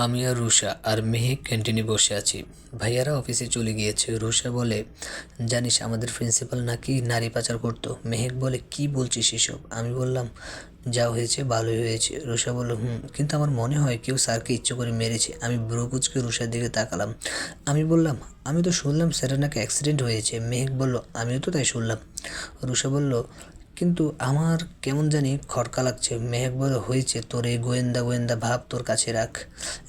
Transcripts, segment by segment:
আমি আর রুষা আর মেহেক ক্যান্টিনে বসে আছি। ভাইয়ারা অফিসে চলে গিয়েছে। রুষা বলে, জানিস আমাদের প্রিন্সিপাল নাকি নারী পাচার করতো? মেহেক বলে, কি বলছিস এসব? আমি বললাম, যা হয়েছে ভালোই হয়েছে। রুষা বলল, হুম, কিন্তু আমার মনে হয় কেউ স্যারকে ইচ্ছে করে মেরেছে। আমি ব্রুকুচকে রুষার দিকে তাকালাম। আমি বললাম, আমি তো শুনলাম স্যারের নাকি অ্যাক্সিডেন্ট হয়েছে। মেহেক বলল, আমিও তো তাই শুনলাম। রুষা বলল কিন্তু আমার কেমন জানি খটকা লাগছে মেহেক বলে হয়েছে, তোর এই গোয়েন্দা গোয়েন্দা ভাব তোর কাছে রাখ।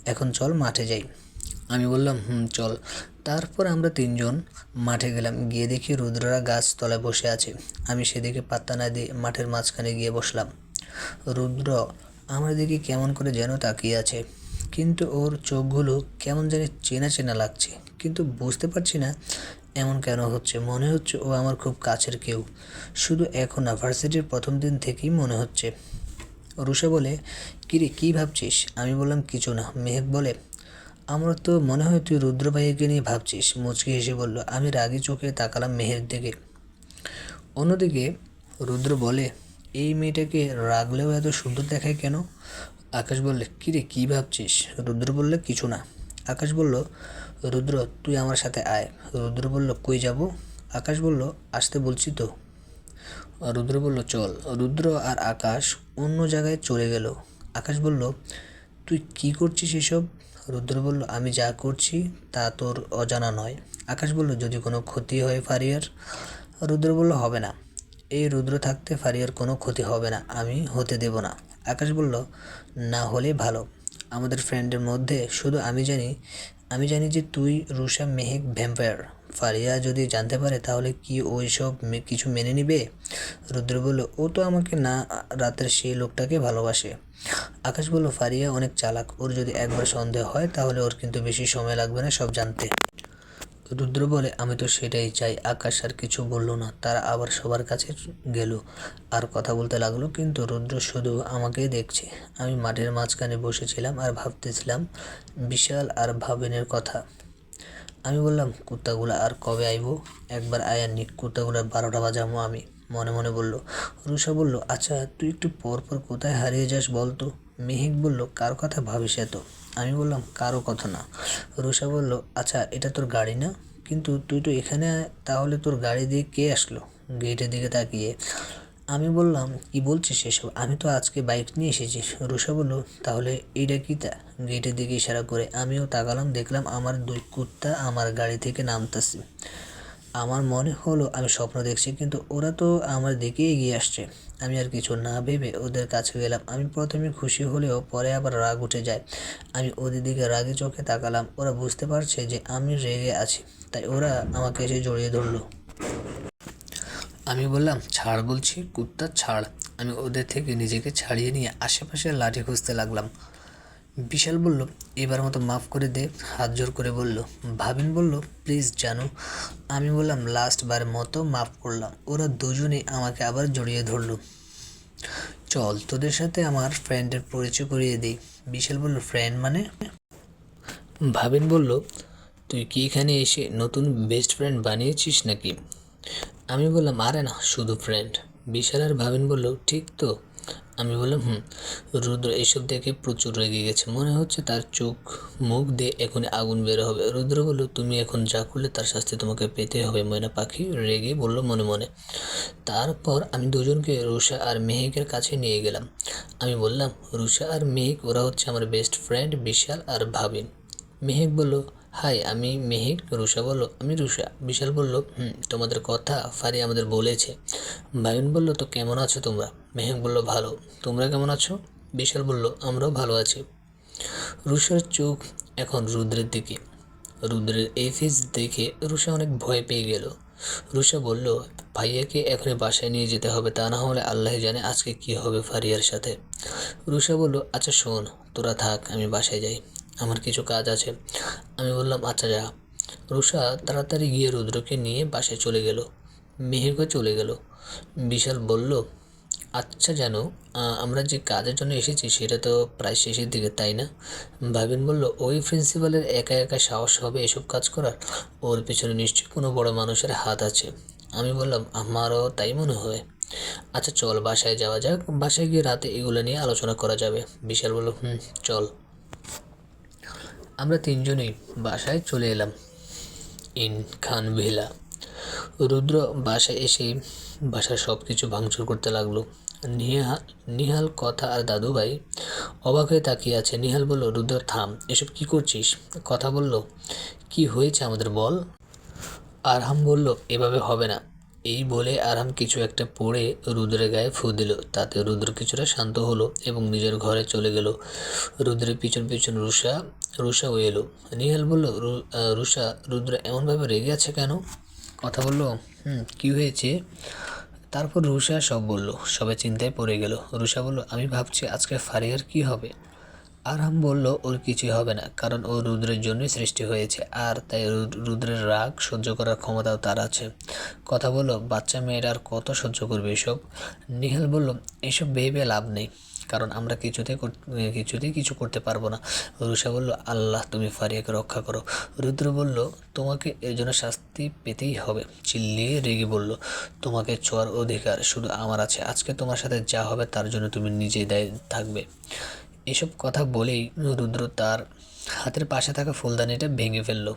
এখন চল মাঠে যাই। আমি বললাম, হুম, চল। তারপর আমরা তিনজন মাঠে গেলাম। গিয়ে দেখি রুদ্ররা গাছ তলায় বসে আছে। আমি সেদিকে পাত্তা না দিয়ে মাঠের মাঝখানে গিয়ে বসলাম। রুদ্র আমার দিকে কেমন করে যেন তাকিয়ে আছে। কিন্তু ওর চোখগুলো কেমন জানি চেনা চেনা লাগছে। কিন্তু বুঝতে পারছি না এমন কেন হচ্ছে? মনে হচ্ছে ও আমার খুব কাছের কেউ। শুধু এখন না, ভার্সিটির প্রথম দিন থেকেই মনে হচ্ছে। রুষা বলে, কিরে, কী ভাবছিস? আমি বললাম, কিছু না। মেহেক বলে, আমার তো মনে হয় তুই রুদ্র ভাইয়াকে নিয়ে ভাবছিস। মুচকি হেসে বলল, আমি রাগি চোখে তাকালাম মেহের দিকে অন্যদিকে রুদ্র বলে, এই মেয়েটাকে রাগলেও এত সুন্দর দেখায় কেন? আকাশ বললে, কিরে, কী ভাবছিস? রুদ্র বললে, কিছু না। আকাশ বলল রুদ্র, তুই আমার সাথে আয়। রুদ্র বলল, কই যাব? আকাশ বলল, আসতে বলছি তো। রুদ্র বলল, চল। রুদ্র আর আকাশ অন্য জায়গায় চলে গেল। আকাশ বলল, তুই কি করছিস এসব? রুদ্র বলল, আমি যা করছি তা তোর অজানা নয়। আকাশ বলল, যদি কোনো ক্ষতি হয় ফারিয়ার? রুদ্র বলল, হবে না। এই রুদ্র থাকতে ফারিয়ার কোনো ক্ষতি হবে না। আমি হতে দেব না। আকাশ বলল, না হলে ভালো। আমাদের ফ্রেন্ডের মধ্যে শুধু আমি জানি আমি জানি যে তুই রুষা মেহেক ভ্যাম্পায়ার। ফারিয়া যদি জানতে পারে, তাহলে কি ওই সব কিছু মেনে নিবে? রুদ্র বলল, ও তো আমাকে না, রাতের সেই লোকটাকে ভালোবাসে। আকাশ বলল, ফারিয়া অনেক চালাক, ওর যদি একবার সন্দেহ হয়, তাহলে ওর কিন্তু বেশি সময় লাগবে না সব জানতে। রুদ্র বলে, আমি তো সেটাই চাই। আকাশ আর কিছু বলল না। তারা আবার সবার কাছে গেল আর কথা বলতে লাগল, কিন্তু রুদ্র শুধু আমাকেই দেখছে। আমি মাঠের মাঝখানে বসেছিলাম আর ভাবতেছিলাম, বিশাল আর ভাবেনের কথা। আমি বললাম, কুত্তাগুলো, আর কবে আইবো? একবার আয়াননি কুত্তাগুলোর বারোটা বাজামো আমি। মনে মনে বলল রুষা বলল আচ্ছা তুই একটু পর পর কোথায় হারিয়ে যাস বল তো মেহেক বলল, কার কথা ভাবিস এত? আমি বললাম, কারও কথা না। রুষা বলল আচ্ছা এটা তোর গাড়ি না? কিন্তু তুই তো এখানে তাহলে তোর গাড়ি দিয়ে কে আসলো? গেটের দিকে তাকিয়ে। আমি বললাম, কি বলছিস এসব? আমি তো আজকে বাইক নিয়ে এসেছি। রুষা বলল, তাহলে এইটা কি তা? গেটের দিকে ইশারা করে। আমিও তাকালাম, দেখলাম আমার দুই কুত্তা আমার গাড়ি থেকে নামতেছে। আমার মনে হলো আমি স্বপ্ন দেখছি, কিন্তু ওরা তো আমার দিকে এগিয়ে আসছে। আমি আর কিছু না ভেবে ওদের কাছে গেলাম। আমি প্রথমে খুশি হলেও পরে আবার রাগ উঠে যায়। আমি ওদের দিকে রাগে চোখে তাকালাম। ওরা বুঝতে পারছে যে আমি রেগে আছি, তাই ওরা আমাকে এসে জড়িয়ে ধরলো। আমি বললাম, ছাড় বলছি, কুত্তা, ছাড়। আমি ওদের থেকে নিজেকে ছাড়িয়ে নিয়ে আশেপাশে লাঠি খুঁজতে লাগলাম। বিশাল বলল, এবার মতো মাফ করে দে। হাত জোর করে বলল, ভাবিন বলল, প্লিজ জানো। আমি বললাম লাস্ট বার মতো মাফ করলাম। ওরা দুজনেই আমাকে আবার জড়িয়ে ধরলো। চল, তোদের সাথে আমার ফ্রেন্ডের পরিচয় করিয়ে দিই। বিশাল বলল ফ্রেন্ড মানে? ভাবিন বলল, তুই কি এখানে এসে নতুন বেস্ট ফ্রেন্ড বানিয়েছিস নাকি? আমি বললাম, আরে না, শুধু ফ্রেন্ড বিশাল আর ভাবিন বলল, ঠিক তো। আমি বললাম, হুম। রুদ্র এইসব দেখে প্রচুর রেগে গেছে। মনে হচ্ছে তার চোখ, মুখ দিয়ে এখনই আগুন বের হবে। রুদ্র বলল, তুমি এখন যা করলে তার শাস্তি তোমাকে পেতে হবে। ময়না পাখি রেগে বলল মনে মনে। তারপর আমি দুজনকে রুষা আর মেহেকের কাছে নিয়ে গেলাম। আমি বললাম রুষা আর মেহেক, ওরা হচ্ছে আমার বেস্ট ফ্রেন্ড বিশাল আর ভাবিন। মেহেক বলল হাই, আমি মেহিক রুষা বলল, আমি রুষা বিশাল বলল, হুম, তোমাদের কথা ফারি আমাদের বলেছে। ভাবিন বলল, তো কেমন আছো তোমরা? মেহেক বলল, ভালো। তোমরা কেমন আছো? বিশাল বলল, আমরাও ভালো আছি। রুষার চোখ এখন রুদ্রের দিকে। রুদ্রের এই ফেস দেখে রুষা অনেক ভয় পেয়ে গেল। রুষা বলল, ভাইয়াকে এখনই বাসায় নিয়ে যেতে হবে, তা না হলে আল্লাহ জানে আজকে কি হবে ফারিয়ার সাথে। রুষা বলল আচ্ছা শোন, তোরা থাক, আমি বাসায় যাই। আমার কিছু কাজ আছে। আমি বললাম আচ্ছা যা। রুষা তাড়াতাড়ি গিয়ে রুদ্রকে নিয়ে বাসায় চলে গেল। মেহেকও চলে গেল। বিশাল বলল আচ্ছা যেন আমরা যে কাজের জন্য এসেছি সেটা তো প্রায় শেষের দিকে, তাই না? ভাবিন বলল, ওই প্রিন্সিপালের একা একা সাহস হবে এসব কাজ করার? ওর পিছনে নিশ্চয়ই কোনো বড় মানুষের হাত আছে। আমি বললাম, আমারও তাই মনে হয়। আচ্ছা চল, বাসায় যাওয়া যাক। বাসায় গিয়ে রাতে এগুলো নিয়ে আলোচনা করা যাবে। বিশাল বলল, হুম, চল। আমরা তিনজনেই বাসায় চলে এলাম ইন খান ভিলা। রুদ্র বাসায় এসে বাসার সব কিছু ভাঙচুর করতে লাগল। নিহাল নিহাল কথা আর দাদুভাই অবাক হয়ে তাকিয়ে আছে। নিহাল বলল, রুদ্র, থাম, এসব কি করছিস? কথা বলল, কি হয়েছে আমাদের বল? আরহাম বলল, এভাবে হবে না। এই বলে আরহাম কিছু একটা পড়ে রুদ্রের গায়ে ফু দিল। তাতে রুদ্র কিছুটা শান্ত হলো এবং নিজের ঘরে চলে গেল। রুদ্রের পিছন পিছন রুষা রুষাও এলো। নিহাল বলল, "রু- রুষা রুদ্র এমনভাবে রেগে আছে কেন? কথা বলল, হুম, কী হয়েছে? তারপর রুষা সব বলল, সবাই চিন্তায় পড়ে গেল। রুষা বলল, আমি ভাবছি আজকে ফারিয়ার কি হবে? আরহাম বলল, ওর কিছুই হবে না, কারণ ও রুদ্রের জন্যই সৃষ্টি হয়েছে, আর তাই রুদ্রের রাগ সহ্য করার ক্ষমতাও তার আছে। কথা বলল, বাচ্চা মেয়েরা আর কত সহ্য করবে এসব? নিহাল বলল, এসব ভেবে লাভ নেই। কারণ আমরা কিছুতে কিছুতেই কিছু করতে পারব না। রুষা বলল, আল্লাহ, তুমি ফারিয়াকে রক্ষা করো। রুদ্র বলল, তোমাকে এর জন্য শাস্তি পেতেই হবে। চিল্লিয়ে রেগে বলল, তোমাকে ছোঁয়ার অধিকার শুধু আমার আছে। আজকে তোমার সাথে যা হবে তার জন্য তুমি নিজেই দায়ী থাকবে। এসব কথা বলেই রুদ্র তার হাতের পাশে থাকা ফুলদানিটা ভেঙে ফেলল।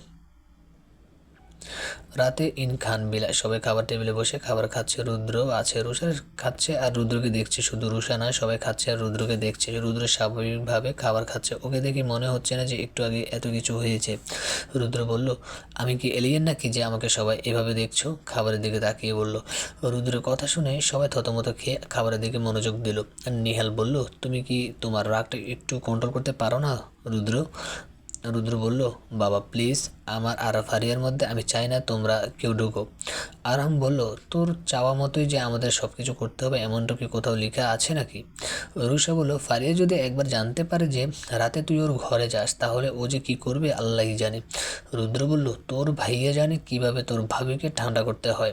রাতে ইন খান বিলা সবাই খাবার টেবিলে বসে খাবার খাচ্ছে রুদ্র, আছে রুষা খাচ্ছে আর রুদ্রকে দেখছে। শুধু রুষা নয়, সবাই খাচ্ছে আর রুদ্রকে দেখছে। রুদ্র স্বাভাবিকভাবে খাবার খাচ্ছে। ওকে দেখে মনে হচ্ছে না যে একটু আগে এত কিছু হয়েছে। রুদ্র বলল, আমি কি এলিয়েন নাকি যে আমাকে সবাই এভাবে দেখছ? খাবারের দিকে তাকিয়ে বলল, রুদ্রের কথা শুনে সবাই থতমত খেয়ে খাবারের দিকে মনোযোগ দিল। নিহাল বলল, তুমি কি তোমার রাগটা একটু কন্ট্রোল করতে পারো না রুদ্র? রুদ্র বলল, বাবা প্লিজ আমার আর ফারিয়ার মধ্যে আমি চাই না তোমরা কেউ ঢুকো। আরাম বলল, তোর চাওয়া মতোই যে আমাদের সব কিছু করতে হবে, এমনটা কি কোথাও লেখা আছে নাকি? রুষা বলল, ফারিয়া যদি একবার জানতে পারে যে রাতে তুই ওর ঘরে যাস, তাহলে ও যে কি করবে, আল্লাহই জানে। রুদ্র বলল, তোর ভাইয়া জানে কীভাবে তোর ভাবিকে ঠান্ডা করতে হয়।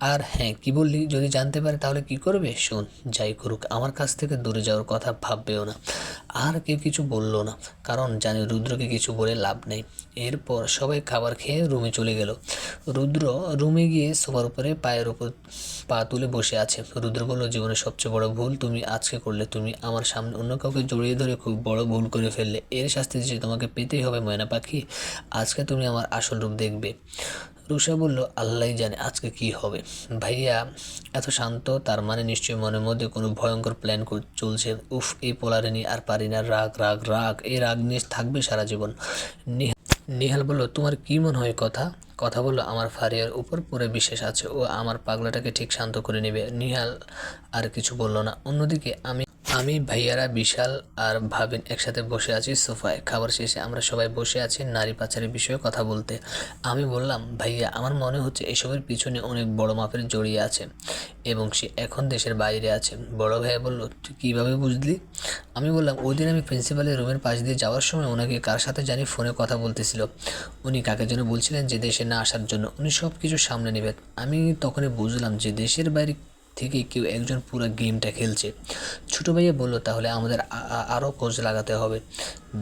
আর হ্যাঁ কি বললি, যদি জানতে পারে তাহলে কি করবে? শোন, যাই করুক, আমার কাছ থেকে দূরে যাওয়ার কথা ভাববেও না। আর কেউ কিছু বলল না, কারণ জানি রুদ্রকে কিছু বলে লাভ নেই। এরপর সবাই খাবার খেয়ে রুমে চলে গেল। রুদ্র রুমে গিয়ে সোফার উপরে পায়ের উপর পা তুলে বসে আছে। রুদ্র বলল, জীবনের সবচেয়ে বড় ভুল তুমি আজকে করলে। তুমি আমার সামনে অন্য কাউকে জড়িয়ে ধরে খুব বড় ভুল করে ফেললে। এর শাস্তি যে তোমাকে পেতেই হবে, ময়না পাখি। আজকে তুমি আমার আসল রূপ দেখবে। রুষা বলল, আল্লাহই জানে আজকে কি হবে। ভাইয়া, এত শান্ত, তার মানে নিশ্চয়ই মনের মধ্যে কোনো ভয়ঙ্কর প্ল্যান চলছে। উফ, এই পোলারে আর পারি না, রাগ রাগ রাগ, এই রাগ নিয়ে থাকবে সারা জীবন। নিহা- নিহাল বলল, তোমার কি মনে হয় কথা? কথা বলল, আমার ফারিয়ার উপর পুরো বিশ্বাস আছে। ও আমার পাগলাটাকে ঠিক শান্ত করে নেবে। নিহাল আর কিছু বলল না। অন্যদিকে আমি আমি, ভাইয়ারা, বিশাল আর ভাবিন একসাথে বসে আছি সোফায়। খাবার শেষে আমরা সবাই বসে আছি নারী পাচারের বিষয়ে কথা বলতে। আমি বললাম, ভাইয়া, আমার মনে হচ্ছে এসবের পিছনে অনেক বড় মাপের জড়িয়ে আছে এবং সে এখন দেশের বাইরে আছে। বড় ভাইয়া বলল, তুই কীভাবে বুঝলি? আমি বললাম, ওই দিন আমি প্রিন্সিপালের রুমের পাশ দিয়ে যাওয়ার সময় ওনাকে কার সাথে জানি ফোনে কথা বলতেছিল। উনি কাকে যেন বলছিলেন যে দেশে না আসার জন্য উনি সব কিছু সামনে নেবেন। আমি তখনই বুঝলাম যে দেশের বাইরে থেকে কেউ একজন পুরো গেমটা খেলছে। ছোটো ভাইয়া বলল, তাহলে আমাদের আরও কোচ লাগাতে হবে।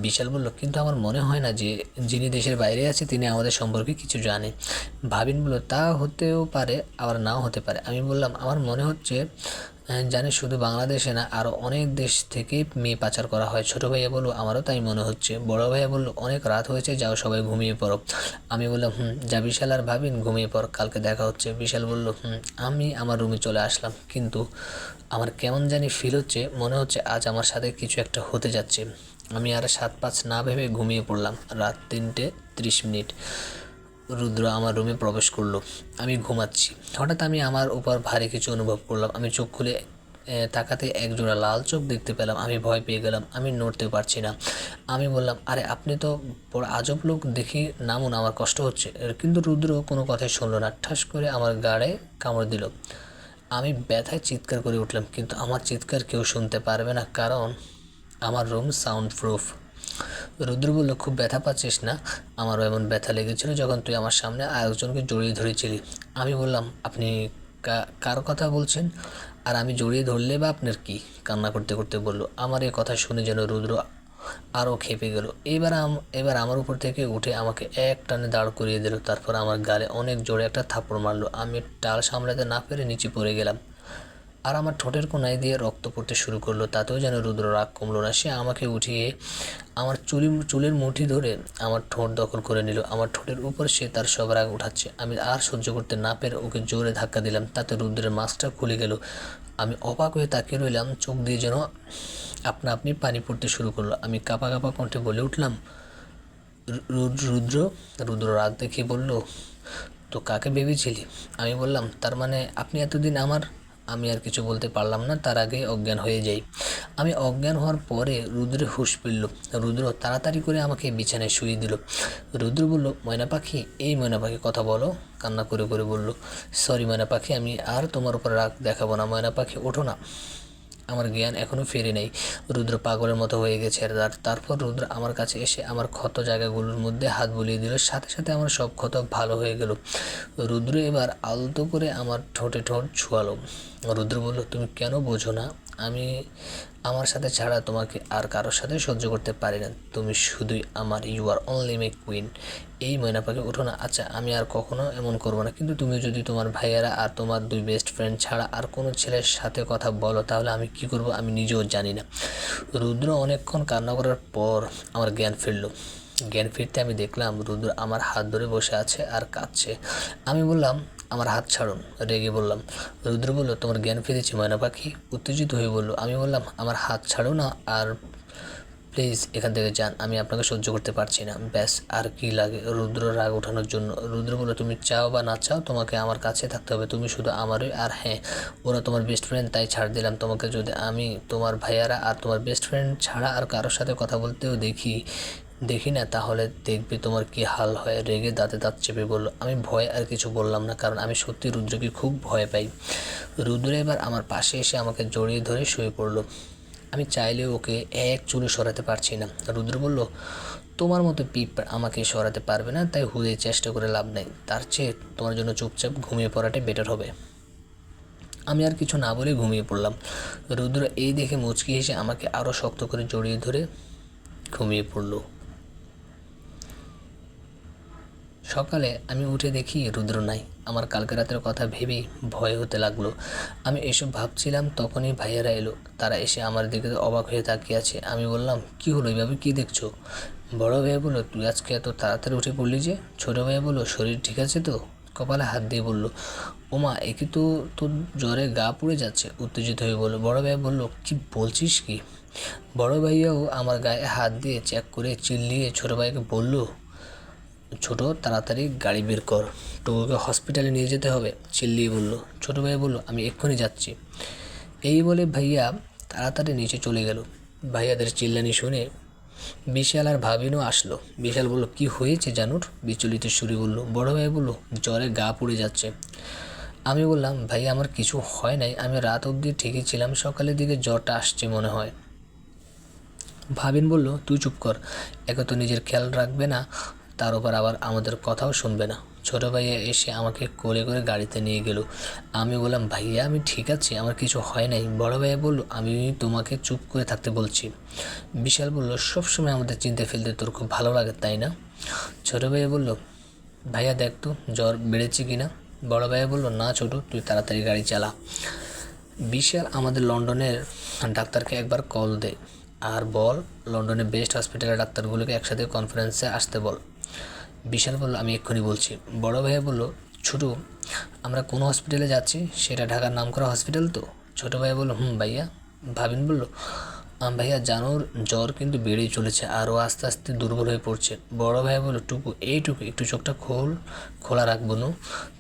বিশাল বলল, কিন্তু আমার মনে হয় না যে যিনি দেশের বাইরে আছে, তিনি আমাদের সম্পর্কে কিছু জানে। ভাবিন বলল, তা হতেও পারে, আবার নাও হতে পারে। আমি বললাম, আমার মনে হচ্ছে জানে শুধু বাংলাদেশে না আরও অনেক দেশ থেকে মেয়ে পাচার করা হয়। ছোটো ভাইয়া বলল, আমারও তাই মনে হচ্ছে। বড় ভাইয়া বলল, অনেক রাত হয়েছে, যাও সবাই ঘুমিয়ে পড়ো। আমি বললাম, হুম, যা বিশাল আর ভাবিন, ঘুমিয়ে পড়, কালকে দেখা হচ্ছে। বিশাল বলল, হুম, আমি আমার রুমে চলে আসলাম, কিন্তু আমার কেমন জানি ফিল হচ্ছে, মনে হচ্ছে আজ আমার সাথে কিছু একটা হতে যাচ্ছে। আমি আর সাত পাঁচ না ভেবে ঘুমিয়ে পড়লাম। রাত তিনটে ত্রিশ মিনিট। রুদ্র আমার রুমে প্রবেশ করল। আমি ঘুমাচ্ছি। হঠাৎ আমি আমার উপর ভারী কিছু অনুভব করলাম। আমি চোখ খুলে তাকাতে একজোড়া লাল চোখ দেখতে পেলাম। আমি ভয় পেয়ে গেলাম। আমি নড়তে পারছি না। আমি বললাম, আরে, আপনি তো বড় আজব লোক, দেখি নামুন, আমার কষ্ট হচ্ছে। কিন্তু রুদ্র কোনো কথাই শুনলো না। ঠাস করে আমার গাড়ে কামড় দিল। আমি ব্যথায় চিৎকার করে উঠলাম, কিন্তু আমার চিৎকার কেউ শুনতে পারবে না, কারণ আমার রুম সাউন্ড প্রুফ রুদ্র বলল খুব ব্যথা পাচ্ছিস না? আমারও এমন ব্যথা লেগেছিল যখন তুই আমার সামনে আরেকজনকে জড়িয়ে ধরেছিলি। আমি বললাম, আপনি কার কথা বলছেন? আর আমি জড়িয়ে ধরলে বা আপনার কি? কান্না করতে করতে বলল, আমার এই কথা শুনে যেন রুদ্র আরও খেপে গেল। এবার এবার আমার উপর থেকে উঠে আমাকে এক টানে দাঁড় করিয়ে দিল। তারপর আমার গালে অনেক জোরে একটা থাপড় মারলো। আমি টাল সামলাতে না পেরে নিচে পড়ে গেলাম। আর আমার ঠোঁটের কোনায় দিয়ে রক্ত পড়তে শুরু করল। তাতেও যেন রুদ্র রাগ কমলো না। সে আমাকে উঠিয়ে আমার চুলি, চুলের মুঠি ধরে আমার ঠোঁট দখল করে নিল। আমার ঠোঁটের উপর সে তার সব রাগ উঠাচ্ছে। আমি আর সহ্য করতে না পেরে ওকে জোরে ধাক্কা দিলাম। তাতে রুদ্রের মাস্কটা খুলে গেল। আমি অবাক হয়ে তাকিয়ে রইলাম। চোখ দিয়ে যেন আপনা আপনি পানি পড়তে শুরু করল। আমি কাপা কাপা কণ্ঠে বলে উঠলাম রুদ্র? রুদ্র রাগ দেখিয়ে বলল, তো কাকে ভেবেছিলি? আমি বললাম, তার মানে আপনি এতদিন আমার আমি আর কিছু বলতে পারলাম না, তার আগে অজ্ঞান হয়ে যাই। আমি অজ্ঞান হওয়ার পরে রুদ্রে হুঁশ ফিরল। রুদ্র তাড়াতাড়ি করে আমাকে বিছানায় শুয়ে দিল। রুদ্র বলল, ময়না পাখি, এই ময়না পাখি কথা বলো। কান্না করে করে বলল, সরি ময়না পাখি, আমি আর তোমার উপর রাগ দেখাবো না। ময়না পাখি, ওঠো না। আমার জ্ঞান এখনও ফিরে নেই। রুদ্র পাগলের মতো হয়ে গেছে। আর তারপর রুদ্র আমার কাছে এসে আমার ক্ষত জায়গাগুলোর মধ্যে হাত বুলিয়ে দিল। সাথে সাথে আমার সব ক্ষত ভালো হয়ে গেল। রুদ্র এবার আলতো করে আমার ঠোঁটে ঠোঁট ছুয়ালো। রুদ্র বলল, তুমি কেন বোঝো না? আমি আমার সাথে ছাড়া তোমাকে আর কারোর সাথে সহ্য করতে পারি না। তুমি শুধুই আমার you are only my queen এই ময়না পাখি ওঠো না। আচ্ছা আমি আর কখনো এমন করব না। কিন্তু তুমি যদি তোমার ভাইয়েরা আর তোমার দুই বেস্ট ফ্রেন্ড ছাড়া আর কোনো ছেলের সাথে কথা বলো, তাহলে আমি কি করব আমি নিজেও জানি না। রুদ্র অনেকক্ষণ কান্না করার পর আমার জ্ঞান ফিরল। জ্ঞান ফিরতে আমি দেখলাম রুদ্র আমার হাত ধরে বসে আছে আর কাঁদছে। আমি বললাম আমার হাত ছাড়ুন, রেগে বললাম, রুদ্র বলল, তোমার জ্ঞান ফিরেছে ময়না পাখি উত্তেজিত হয়ে বলল, আমি বললাম, আমার হাত ছাড়ো না, আর প্লিজ এখান থেকে যান, আমি আপনাকে সহ্য করতে পারছি না। ব্যাস, আর কি লাগে রুদ্র রাগ ওঠানোর জন্য। রুদ্র বলল, তুমি চাও বা না চাও, তোমাকে আমার কাছে থাকতে হবে, তুমি শুধু আমারই, আর হ্যাঁ ওরা তোমার বেস্ট ফ্রেন্ড তাই ছাড় দিলাম তোমাকে যদি আমি তোমার ভাইয়ারা আর তোমার বেস্ট ফ্রেন্ড ছাড়া আর কারোর সাথে কথা বলতেও দেখি দেখি না, তাহলে দেখবি তোমার কি হাল হয়। রেগে দাঁতে দাঁত চেপে বলল, আমি ভয় আর কিছু বললাম না, কারণ আমি সত্যি রুদ্রকে খুব ভয় পাই। রুদ্র এবার আমার পাশে এসে আমাকে জড়িয়ে ধরে শুয়ে পড়ল। আমি চাইলে ওকে এক চুলে সরাতে পারছি না। রুদ্র বলল, তোমার মতো পিপ আমাকে সরাতে পারবে না, তাই হুয়ে চেষ্টা করে লাভ নেই। তার চেয়ে তোমার জন্য চুপচাপ ঘুমিয়ে পড়াটাই বেটার হবে। আমি আর কিছু না বলে ঘুমিয়ে পড়লাম। রুদ্র এই দেখে মুচকি হেসে আমাকে আরও শক্ত করে জড়িয়ে ধরে ঘুমিয়ে পড়ল। সকালে আমি উঠে দেখি রুদ্র নাই। আমার কালকে রাতের কথা ভেবেই ভয় হতে লাগল। আমি এসব ভাবছিলাম, তখনই ভাইয়েরা এলো। তারা এসে আমার দিকে অবাক হয়ে তাকিয়ে আছে। আমি বললাম, কি হলো এইভাবে কি দেখছ? বড় ভাইয়া বলল, তুই আজকে এত তাড়াতাড়ি উঠে পড়লি যে? ছোটো ভাইয়া বলল, শরীর ঠিক আছে তো? কপালে হাত দিয়ে বলল, ওমা, একে তো তোর জ্বরে গা পুড়ে যাচ্ছে। উত্তেজিত হয়ে বলল, বড় ভাইয়া বলল, কি বলছিস কি? বড় ভাইয়াও আমার গায়ে হাত দিয়ে চেক করে চিল্লিয়ে ছোটো ভাইকে বলল ছোট, তাড়াতাড়ি গাড়ি বের কর। টুকুকে হসপিটালে নিয়ে যেতে হবে। চিল্লিয়ে বলল, ছোট ভাই বলল, আমি এক্ষুনি যাচ্ছি। এই বলে ভাইয়া তাড়াতাড়ি নিচে চলে গেল। ভাইয়াদের চিল্লানি শুনে বিশাল আর ভাবিনও আসলো। বিশাল বলল, কি হয়েছে জানুর? বিচলিত সুরে বলল, বড় ভাই বলল, জ্বরে গা পুড়ে যাচ্ছে। আমি বললাম ভাই আমার কিছু হয় নাই। আমি রাত অবধি ঠিকই ছিলাম। সকালের দিকে জ্বরটা আসছে মনে হয়। ভাবিন বলল, তুই চুপ কর। একে তো নিজের খেয়াল রাখবে না। তার উপর আবার আমাদের কথাও শুনবে না। ছোটো ভাইয়া এসে আমাকে কোলে করে গাড়িতে নিয়ে গেল। আমি বললাম, ভাইয়া, আমি ঠিক আছি, আমার কিছু হয় নাই। বড় ভাইয়া বলল, আমি তোমাকে চুপ করে থাকতে বলছি। বিশাল বলল, সবসময় আমাদের চিন্তা ফেলতে তোর খুব ভালো লাগে, তাই না? ছোটো ভাইয়া বলল, ভাইয়া, দেখ তো, জ্বর বেড়েছে কি না বড় ভাইয়া বলল, না ছোটো, তুই তাড়াতাড়ি গাড়ি চালা। বিশাল আমাদের লন্ডনের ডাক্তারকে একবার কল দে, আর বল, লন্ডনের বেস্ট হসপিটালের ডাক্তারগুলোকে একসাথে কনফারেন্সে আসতে বল। বিশাল বলল, আমি এক্ষুনি বলছি। বড় ভাইয়া বলল, ছোটো, আমরা কোন হসপিটালে যাচ্ছি? সেটা ঢাকার নাম করা হসপিটাল তো? ছোটো ভাইয়া বলল, হুম ভাইয়া। ভাবিন বলল, আম ভাইয়া, জানোর জ্বর কিন্তু বেড়েই চলেছে আরও আস্তে আস্তে দুর্বল হয়ে পড়ছে। বড় ভাইয়া বলল, টুকু, এইটুকু, একটু চোখটা খোল, খোলা রাখব নু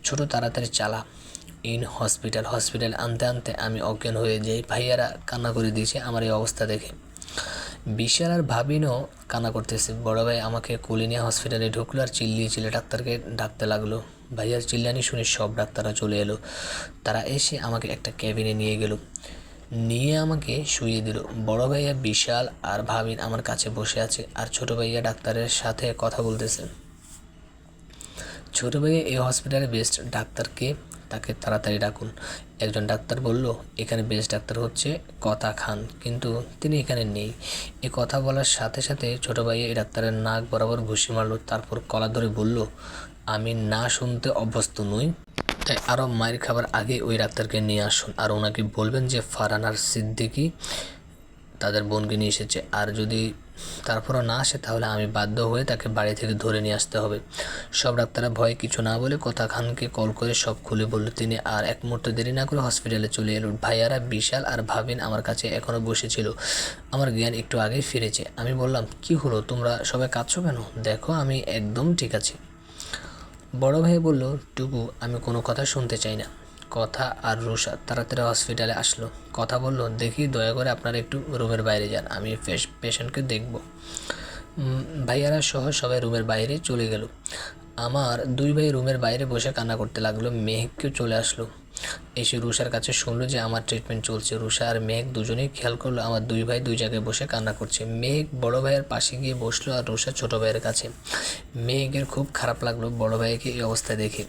ছোটো, তাড়াতাড়ি চালা। ইন হসপিটাল হসপিটাল আনতে আনতে আমি অজ্ঞান হয়ে যাই। ভাইয়ারা কান্না করে দিয়েছে আমার এই অবস্থা দেখে। বিশাল আর ভাবিনও কান্না করতেছে। বড় ভাই আমাকে কোলে নিয়ে হসপিটালে ঢুকলো আর চিল্লিয়ে চিল্লে ডাক্তারকে ডাকতে লাগল। ভাইয়ার চিল্লানি শুনে সব ডাক্তাররা চলে এলো। তারা এসে আমাকে একটা ক্যাবিনে নিয়ে গেল। নিয়ে আমাকে শুয়ে দিল। বড় ভাইয়া বিশাল আর ভাবিন আমার কাছে বসে আছে আর ছোট ভাইয়া ডাক্তারের সাথে কথা বলতেছে। ছোট ভাইয়া এই হসপিটালে বেস্ট ডাক্তারকে তাকে তাড়াতাড়ি ডাকুন। একজন ডাক্তার বলল, এখানে বেস্ট ডাক্তার হচ্ছে, কথা খান। কিন্তু তিনি এখানে নেই। এ কথা বলার সাথে সাথে ছোট ভাই এই ডাক্তারের নাক বরাবর ঘুষি মারলো, তারপর কলা ধরে বলল, আমি না শুনতে অভ্যস্ত নই। তাই আরও মায়ের খাবার আগে ওই ডাক্তারকে নিয়ে আসুন। আর ওনাকে বলবেন যে ফারহান আর সিদ্দিকি তাদের বোনকে নিয়ে এসেছে। আর যদি তারপরও না আসে, তাহলে আমি বাধ্য হয়ে তাকে বাড়ি থেকে ধরে নিয়ে আসতে হবে। সব ডাক্তাররা ভয়ে কিছু না বলে কথা খানকে কল করে সব খুলে বলল, তিনি আর এক মুহূর্ত দেরি না করে হসপিটালে চলে এলো। ভাইয়ারা বিশাল আর ভাবিন আমার কাছে এখনও বসেছিল। আমার জ্ঞান একটু আগেই ফিরেছে। আমি বললাম, কি হলো? তোমরা সবাই কাঁদছো কেন? দেখো, আমি একদম ঠিক আছি। বড় ভাই বলল, টুকু, আমি কোনো কথা শুনতে চাই না। কথা আর রুষা তাড়াতাড়ি হসপিটালে আসলো। কথা বলল, দেখি, দয়া করে আপনারা একটু রুমের বাইরে যান, আমি পেশেন্টকে দেখব। ভাইয়ারা সহ সবাই রুমের বাইরে চলে গেল। আমার দুই ভাই রুমের বাইরে বসে কান্না করতে লাগল মেহেককেও চলে আসলো। এসে রুষার কাছে শুনলো যে আমার ট্রিটমেন্ট চলছে। রুষা আর মেঘ দুজনেই খেয়াল করল, আমার দুই ভাই দুই জায়গায় বসে কান্না করছে। মেঘ বড় ভাইয়ের পাশে গিয়ে বসল আর রুষা ছোট ভাইয়ের কাছে। মেঘের খুব খারাপ লাগল বড় ভাইকে এই অবস্থায় দেখে।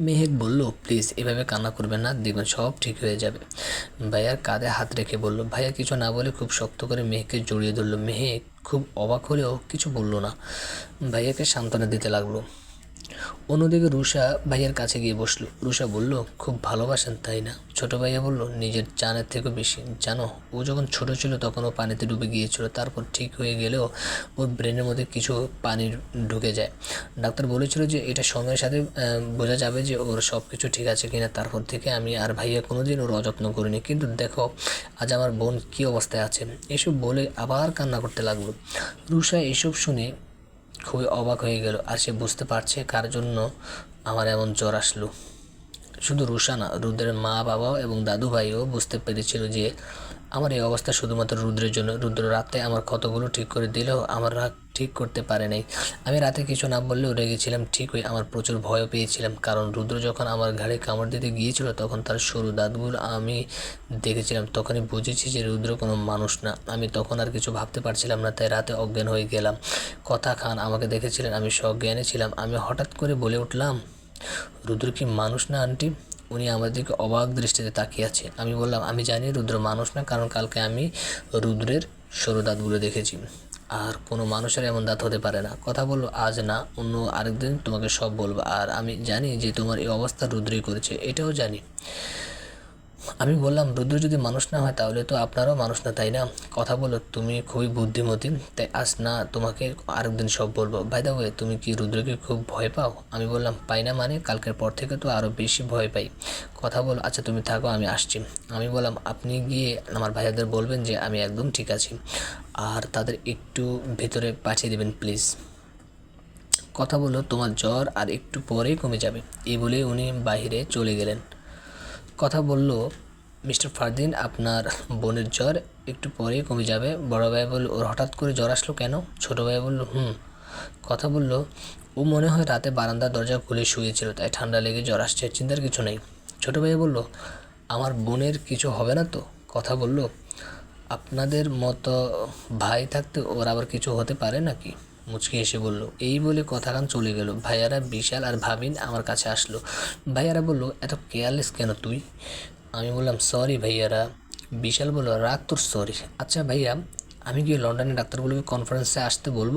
মেহেক বলল, প্লিজ, এভাবে কান্না করবে না, দেখবেন সব ঠিক হয়ে যাবে। ভাইয়ার কাঁধে হাত রেখে বলল, ভাইয়া, কিছু না বলে খুব শক্ত করে মেহেককে জড়িয়ে ধরলো। মেহেক খুব অবাক হলেও কিছু বলল না। ভাইয়াকে সান্ত্বনা দিতে লাগল। অন্যদিকে রুষা ভাইয়ের কাছে গিয়ে বসল। রুষা বলল, খুব ভালোবাসেন, তাই না? ছোট ভাইয়া বলল, নিজের জানের থেকেও বেশি। জানো, ও যখন ছোট ছিল তখন ও পানিতে ডুবে গিয়েছিল। তারপর ঠিক হয়ে গেলেও ওর ব্রেনের মধ্যে কিছু পানি ঢুকে যায়। ডাক্তার বলেছিল যে এটা সময়ের সাথে বোঝা যাবে যে ওর সব কিছু ঠিক আছে কিনা। তারপর থেকে আমি আর ভাইয়া কোনোদিন ওর অযত্ন করিনি। কিন্তু দেখো, আজ আমার বোন কী অবস্থায় আছে? এসব বলে আবার কান্না করতে লাগল। রুষা এসব শুনে খুবই অবাক হয়ে গেল আর সে বুঝতে পারছে কার জন্য আমার এমন জ্বর আসলো। শুধু রুষা না, রুদ্রের মা বাবাও এবং দাদু ভাইও বুঝতে পেরেছিল যে আমার এই অবস্থা শুধুমাত্র রুদ্রের জন্য। রুদ্র রাতে আমার ক্ষতগুলো ঠিক করে দিলেও আমার রাগ ঠিক করতে পারে নাই। আমি রাতে কিছু না বললেও রেগেছিলাম ঠিকই আমার প্রচুর ভয় পেয়েছিলাম, কারণ রুদ্র যখন আমার ঘাড়ে কামড় দিতে গিয়েছিল, তখন তার সরু দাঁতগুলো আমি দেখেছিলাম, তখনই বুঝেছি যে রুদ্র কোনো মানুষ না। আমি তখন আর কিছু ভাবতে পারছিলাম না, তাই রাতে অজ্ঞান হয়ে গেলাম। কথা খান আমাকে দেখেছিলেন, আমি সজ্ঞানে ছিলাম। আমি হঠাৎ করে বলে উঠলাম, রুদ্র কি মানুষ না, আন্টি? উনি আমাদেরকে অবাক দৃষ্টিতে তাকিয়ে আছে। আমি বললাম, আমি জানি রুদ্র মানুষ না, কারণ কালকে আমি রুদ্রের সরু দাঁতগুলো দেখেছি। আর কোনো মানুষের এমন দাঁত হতে পারে না। কথা বলল, আজ না, অন্য আরেকদিন তোমাকে সব বলব। আর আমি জানি যে তোমার এই অবস্থা রুদ্রই করেছে, এটাও জানি। আমি বললাম, রুদ্র যদি মানুষ না হয় তাহলে তো আপনারাও মানুষ না, তাই না? কথা বলো তুমি খুবই বুদ্ধিমতী, তাই আজ না তোমাকে আরেকদিন সব বলব। বাই দা ওয়ে তুমি কি রুদ্রকে খুব ভয় পাও? আমি বললাম, পাই না মানে কালকের পর থেকে তো আরও বেশি ভয় পাই। কথা বলো আচ্ছা তুমি থাকো, আমি আসছি। আমি বললাম, আপনি গিয়ে আমার ভাইয়াদের বলবেন যে আমি একদম ঠিক আছি, আর তাদের একটু ভেতরে পাঠিয়ে দেবেন, প্লিজ। কথা বলো তোমার জ্বর আর একটু পরেই কমে যাবে। এই বলে উনি বাইরে চলে গেলেন। কথা বলল, মিস্টার ফারদিন, আপনার বোনের জ্বর একটু পরেই কমে যাবে। বড় ভাই বলল, ওর হঠাৎ করে জ্বর আসলো কেন? ছোট ভাই বলল, হুম। কথা বলল, ও মনে হয় রাতে বারান্দার দরজা খুলে শুয়েছিল, তাই ঠান্ডা লেগে জ্বর আসছে, চিন্তার কিছু নেই। ছোট ভাই বলল, আমার বোনের কিছু হবে না তো? কথা বলল, আপনাদের মতো ভাই থাকতে ওর আবার কিছু হতে পারে নাকি? মুচকি এসে বলল, এই বলে কথাখান চলে গেল। ভাইয়ারা বিশাল আর ভাবিন আমার কাছে আসলো। ভাইয়ারা বলল, এত কেয়ারলেস কেন তুই? আমি বললাম সরি ভাইয়ারা। বিশাল বলল, রাগ তোর সরি আচ্ছা ভাইয়া, আমি কি লন্ডনে ডাক্তারগুলোকে কনফারেন্সে আসতে বলব?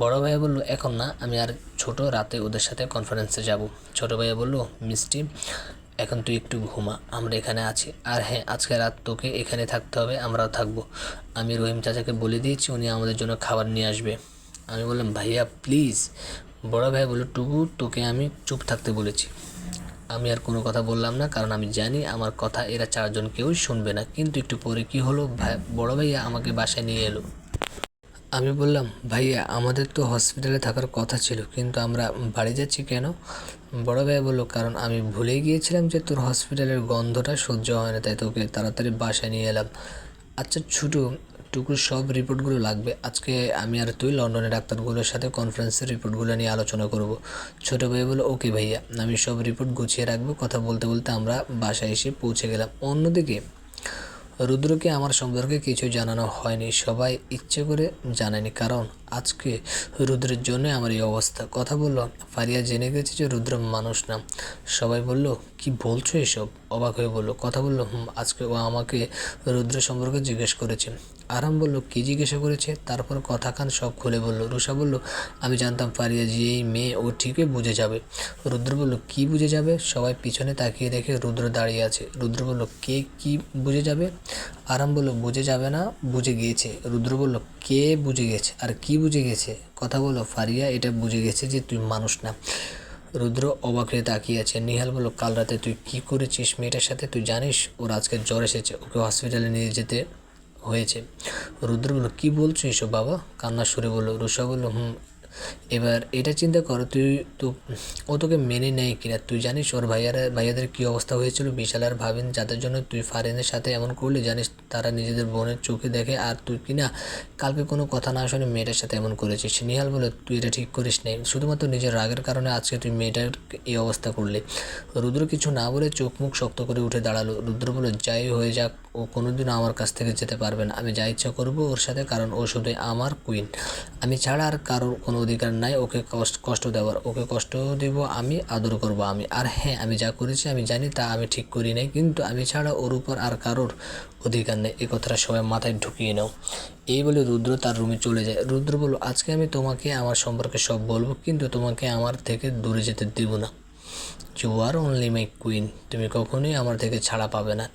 বড় ভাইয়া বলল, এখন না, আমি আর ছোট রাতে ওদের সাথে কনফারেন্সে যাব। ছোট ভাইয়া বলল, মিষ্টি, এখন তুই একটু ঘুমা, আমরা এখানে আছি। আর হ্যাঁ আজকে রাত তোকে এখানে থাকতে হবে, আমরাও থাকব। আমি রহিম চাচাকে বলে দিয়েছি, উনি আমাদের জন্য খাবার নিয়ে আসবে। আমি বললাম, ভাইয়া প্লিজ বড় ভাই বলল, টুকু, তোকে আমি চুপ থাকতে বলেছি। আমি আর কোনো কথা বললাম না, কারণ আমি জানি আমার কথা এরা চারজন কেউই শুনবে না। কিন্তু একটু পরে কি হলো, ভাই, বড় ভাইয়া আমাকে বাসায় নিয়ে এলো। আমি বললাম, ভাইয়া, আমাদের তো হসপিটালে থাকার কথা ছিল, কিন্তু আমরা বাড়ি যাচ্ছি কেন? বড় ভাইয়া বলল, কারণ আমি ভুলে গিয়েছিলাম যে তোর হসপিটালের গন্ধটা সহ্য হয় না, তাই তোকে তাড়াতাড়ি বাসায় নিয়ে এলাম। আচ্ছা ছুটু টুকুর সব রিপোর্টগুলো লাগবে। আজকে আমি আর তুই লন্ডনে ডাক্তারগুলোর সাথে কনফারেন্সের রিপোর্টগুলো নিয়ে আলোচনা করব। ছোটো ভাই বলে ওকে ভাইয়া, আমি সব রিপোর্ট গুছিয়ে রাখব। কথা বলতে বলতে আমরা বাসায় এসে পৌঁছে গেলাম। অন্যদিকে রুদ্রকে আমার সম্পর্কে কিছু জানানো হয়নি। সবাই ইচ্ছে করে জানায়নি, কারণ আজকে রুদ্রের জন্য আমার এই অবস্থা। কথা বলল, ফারিয়া জেনে গেছে যে রুদ্র মানুষ না। সবাই বলল, কি বলছো এসব? অবাক হয়ে বলল, কথা বলল আজকে ও আমাকে রুদ্র সম্পর্কে জিজ্ঞেস করেছে। আরাম বলল, কী জিজ্ঞাসা করেছে? তারপর কথা কান সব খুলে বলল রুষা বলল, আমি জানতাম ফারিয়া যে এই মেয়ে, ও ঠিকই বুঝে যাবে। রুদ্র বলল, কি বুঝে যাবে? সবাই পিছনে তাকিয়ে দেখে রুদ্র দাঁড়িয়ে আছে। রুদ্র বলল, কে কি বুঝে যাবে? আরাম বলল, বুঝে যাবে না, বুঝে গিয়েছে। রুদ্র বলল, কে বুঝে গেছে? আর কি বুঝে গেছে? কথা বলল, ফারিয়া, এটা বুঝে গেছে যে তুই মানুষ না। রুদ্র অবাক হয়ে তাকিয়ে আছে। নিহাল বলল, কাল রাতে তুই কি করেছিস মেয়েটার সাথে? তুই জানিস, ওর আজকে জ্বর এসেছে। ওকে হসপিটালে নিয়ে যেতে হয়েছে। রুদ্র বলল কী বলছো এসব বাবা? কান্না সুরে বলল রুষা বলল হুম এবার এটা চিন্তা কর, তুই তো, ও তোকে মেনে নেয় কিনা? তুই জানিস ওর ভাইয়ারা, ভাইয়াদের কী অবস্থা হয়েছিল? বিশাল আর ভাবেন যাদের জন্য তুই ফারেনের সাথে এমন করলি, জানিস তারা নিজেদের বোনের চোখে দেখে, আর তুই কিনা কালকে কোনো কথা না শুনে মেয়েটার সাথে এমন করেছিস? নিহাল বলে, তুই এটা ঠিক করিস নাই। শুধুমাত্র নিজের রাগের কারণে আজকে তুই মেয়েটার এই অবস্থা করলি। রুদ্র কিছু না বলে চোখ মুখ শক্ত করে উঠে দাঁড়াল। রুদ্র বলে, যাই হয়ে যাক, ও কোনোদিনও আমার কাছ থেকে যেতে পারবে না। আমি যা ইচ্ছা করব ওর সাথে, কারণ ও শুধু আমার কুইন আমি ছাড়া আর কারোর কোনো অধিকার নাই, ওকে কষ্ট কষ্ট দেওয়ার, ওকে কষ্ট দেব, আমি আদর করব আমি। আর হ্যাঁ আমি যা করেছি, আমি জানি তা আমি ঠিক করি নাই, কিন্তু আমি ছাড়া ওর উপর আর কারোর অধিকার নেই। এই কথাটা সবাই মাথায় ঢুকিয়ে নাও। এই বলে রুদ্র তার রুমে চলে যায়। রুদ্র বলল, আজকে আমি তোমাকে, আমার সম্পর্কে সব বলব, কিন্তু তোমাকে আমার থেকে দূরে যেতে দিব না। You are only my queen তুমি কখনোই আমার থেকে ছাড়া পাবে না।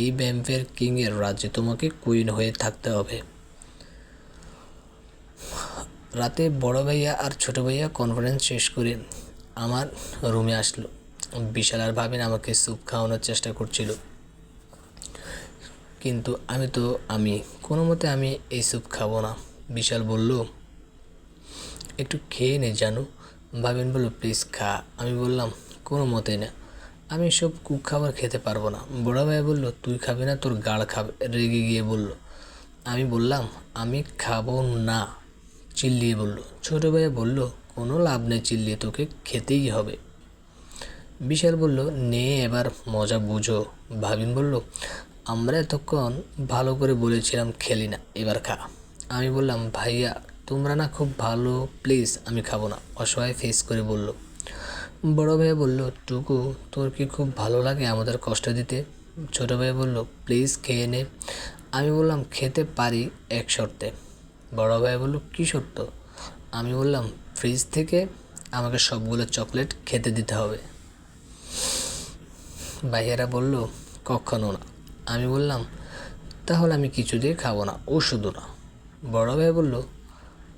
এই ব্যাম্পের কিংয়ের রাজ্যে তোমাকে কুইন হয়ে থাকতে হবে। রাতে বড় ভাইয়া আর ছোট ভাইয়া কনফারেন্স শেষ করে আমার রুমে আসলো। বিশাল আর ভাবেন আমাকে স্যুপ খাওয়ানোর চেষ্টা করছিল। কিন্তু আমি তো, আমি, কোনো মতে আমি এই স্যুপ খাব না। বিশাল বলল, একটু খেয়ে নে জানো। ভাবেন বলল, প্লিজ খা। আমি বললাম, কোনো মতে না। আমি সব কুক খাবার খেতে পারব না। বড় ভাই বলল, তুই খাবি না, তোর গাড় খাবে। রেগে গিয়ে বলল, আমি বললাম, আমি খাব না। চিল্লিয়ে বলল ছোট ভাইয়া বলল, কোনো লাভ নেই চিল্লিয়ে, তোকে খেতেই হবে। বিশাল বলল, নে, এবার মজা বুঝো। ভাবিন বলল, আমরা এতক্ষণ ভালো করে বলেছিলাম খেলি না, এবার খা। আমি বললাম, ভাইয়া, তোমরা না খুব ভালো, প্লিজ আমি খাব না। অসহায় ফেস করে বলল। বড় ভাইয়া বলল, টুকু, তোর কি খুব ভালো লাগে আমাদের কষ্ট দিতে? ছোট ভাইয়া বলল, প্লিজ খেয়ে নে। আমি বললাম, খেতে পারি এক শর্তে। বড় ভাই বলল, কী সত্য? আমি বললাম, ফ্রিজ থেকে আমাকে সবগুলো চকলেট খেতে দিতে হবে। ভাইয়েরা বলল, কখনো না। আমি বললাম, তাহলে আমি কিছু দিয়ে খাব না ও শুধু না। বড় ভাই বলল,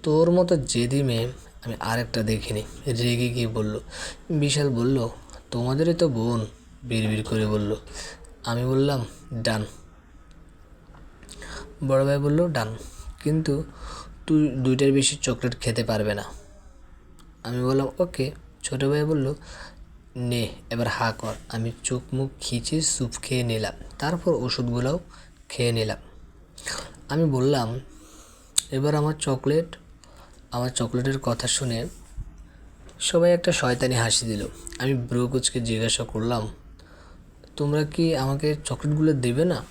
তোর মতো জেদি মেয়ে আমি আরেকটা দেখিনি। রেগে গিয়ে বলল, বিশাল বলল, তোমাদেরই তো বোন। বিড়বিড় করে বলল, আমি বললাম, ডান। বড় ভাই বলল, ডান। কিন্তু দুইটার বেশি চকলেট খেতে পারবে না। আমি বললাম, ওকে। ছোটো ভাই বলল, নে, এবার হা কর। আমি চোখ মুখ খিচে স্যুপ খেয়ে নিলাম। তারপর ওষুধগুলোও খেয়ে নিলাম। আমি বললাম, এবার আমার চকলেট আমার চকলেটের কথা শুনে সবাই একটা শয়তানি হাসি দিল। আমি ব্রোকোচকে জিজ্ঞাসা করলাম, তোমরা কি আমাকে চকলেটগুলো দেবে না?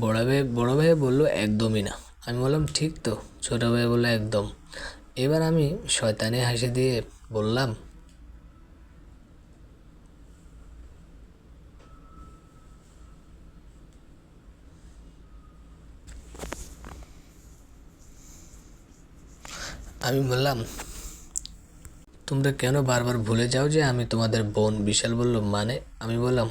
বড় ভাই বড় ভাই বলল, একদমই না। আমি বললাম, ঠিক তো, ছোট ভাই বলল, একদম। এবার আমি শয়তানে হাসি দিয়ে বললাম, আমি বললাম, তোমরা কেন বারবার ভুলে যাও যে আমি তোমাদের বোন? বিশাল বলল মানে? আমি বললাম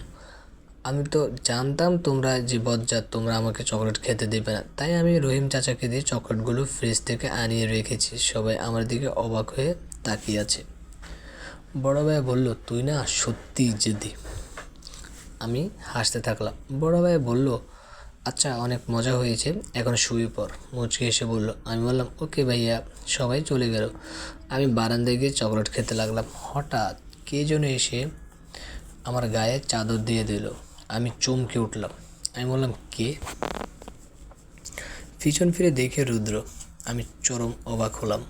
আমি তো জানতাম তোমরা যে বজ্জাত, তোমরা আমাকে চকলেট খেতে দেবে না। তাই আমি রহিম চাচাকে দিয়ে চকলেটগুলো ফ্রিজ থেকে আনিয়ে রেখেছি। সবাই আমার দিকে অবাক হয়ে তাকিয়ে আছে। বড় ভাই বলল, তুই না সত্যি জেদি। আমি হাসতে থাকলাম। বড় ভাই বলল আচ্ছা অনেক মজা হয়েছে, এখন শুয়ে পর মুচকে এসে বলল, আমি বললাম, ওকে ভাইয়া, সবাই চলে গেল। আমি বারান্দায় গিয়ে চকলেট খেতে লাগলাম। হঠাৎ কে যেন এসে আমার গায়ে চাদর দিয়ে দিল। চমকে উঠলাম। আমি বললাম, কে? পিছন ফিরে দেখে রুদ্র, আমি চরম অবাক হলাম।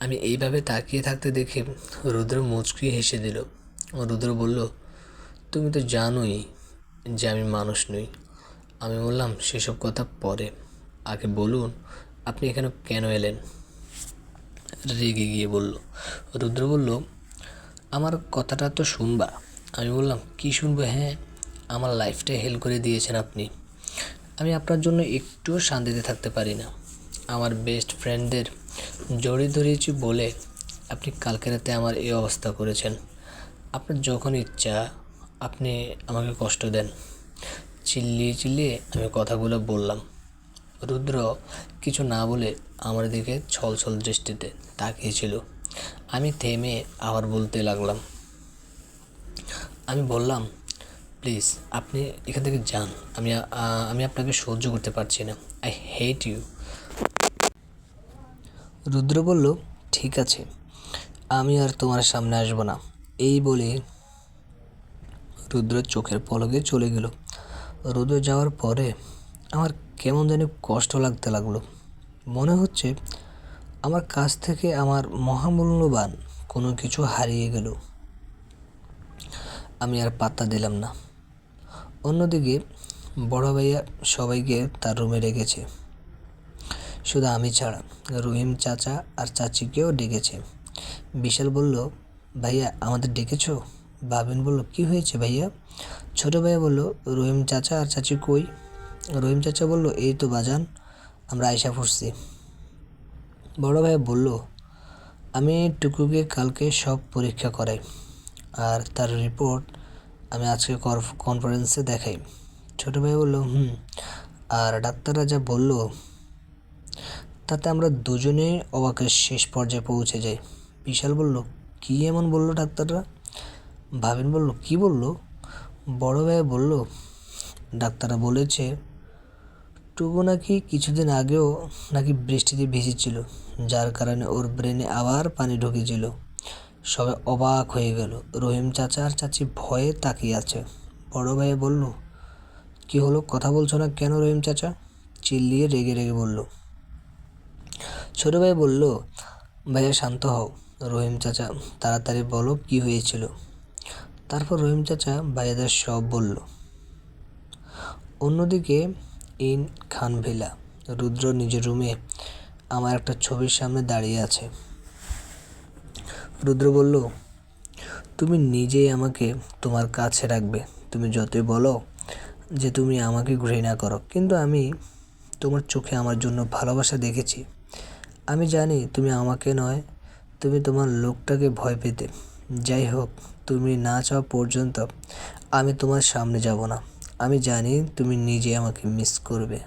আমি এইভাবে তাকিয়ে থাকতে দেখে রুদ্র মুচকি হেসে দিল। রুদ্র বলল, তুমি তো জানোই যে আমি মানুষ নই। আমি বললাম, সেসব কথা পরে। আগে বলুন, আপনি এখানে কেন এলেন? রেগে গিয়ে বলল। রুদ্র বলল, আমার কথাটা তো শুনবা। আমি বললাম, কি শুনব? হ্যাঁ আমার লাইফটা হেল্প করে দিয়েছেন আপনি। আমি আপনার জন্য একটুও শান্তিতে থাকতে পারি না। আমার বেস্ট ফ্রেন্ডদের জড়িয়ে ধরিয়েছি বলে আপনি কালকে রাতে আমার এই অবস্থা করেছেন। আপনার যখন ইচ্ছা, আপনি আমাকে কষ্ট দেন। চিল্লিয়ে চিল্লিয়ে আমি কথাগুলো বললাম। রুদ্র কিছু না বলে আমার দিকে ছল ছল দৃষ্টিতে তাকিয়েছিল আমি থেমে আবার বলতে লাগলাম আমি বললাম, প্লিজ, আপনি এখান থেকে যান। আমি আমি আপনাকে সহ্য করতে পারছি না। আই হেট ইউ রুদ্র বলল, ঠিক আছে। আমি আর তোমার সামনে আসব না। এই বলে রুদ্র চোখের পলকে চলে গেল। রুদ্র যাওয়ার পরে আমার কেমন জানি কষ্ট লাগতে লাগল। মনে হচ্ছে আমার কাছ থেকে আমার মহামূল্যবান কোনো কিছু হারিয়ে গেল। আমি আর পাত্তা দিলাম না। অন্যদিকে বড় ভাইয়া সবাইকে তার রুমে রেখেছে। শুধু আমি ছাড়া, রহিম চাচা আর চাচিকেও ডেকেছে। বিশাল বলল, ভাইয়া, আমাদের ডেকেছ? বাবিন বলল, কি হয়েছে ভাইয়া? ছোট ভাইয়া বলল, রহিম চাচা আর চাচি কই? রহিম চাচা বলল, এই তো বাজান, আমরা আয়সা ফুটছি বড় ভাইয়া বলল, আমি টুকুকে কালকে সব পরীক্ষা করাই। আর তার রিপোর্ট আমি আজকে কনফারেন্সে দেখাই। ছোটো ভাই বলল, হুম। আর ডাক্তাররা যা বলল, তাতে আমরা দুজনে অবাকের শেষ পর্যায়ে পৌঁছে যাই। বিশাল বলল, কী এমন বলল ডাক্তাররা? ভাবিন বলল, কি বলল? বড় ভাই বলল, ডাক্তাররা বলেছে, টুকু নাকি কিছুদিন আগেও নাকি বৃষ্টিতে ভিজেছিল, যার কারণে ওর ব্রেনে আবার পানি ঢুকেছিল। সবাই অবাক হয়ে গেল। রহিম চাচা আর চাচি ভয়ে তাকিয়ে আছে। বড় ভাই বলল, কি হলো? কথা বলছো না কেন রহিম চাচা? চিল্লিয়ে রেগে রেগে বলল, ছোট ভাই বলল, ভাইয়া শান্ত হও। রহিম চাচা, তাড়াতাড়ি বলো কি হয়েছিল? তারপর রহিম চাচা ভাইয়াদের সব বলল, অন্যদিকে ইন খান ভিলা রুদ্র নিজের রুমে আমার একটা ছবির সামনে দাঁড়িয়ে আছে। রুদ্র বলল, তুমি নিজেই আমাকে তোমার কাছে রাখবে। তুমি যতই বলো যে তুমি আমাকে ঘৃণা করো, কিন্তু আমি তোমার চোখে আমার জন্য ভালোবাসা দেখেছি। আমি জানি তুমি আমাকে নয়, তুমি তোমার লোকটাকে ভয় পেতে। যাই হোক, তুমি না চাওয়া পর্যন্ত আমি তোমার সামনে যাব না। আমি জানি তুমি নিজে আমাকে মিস করবে।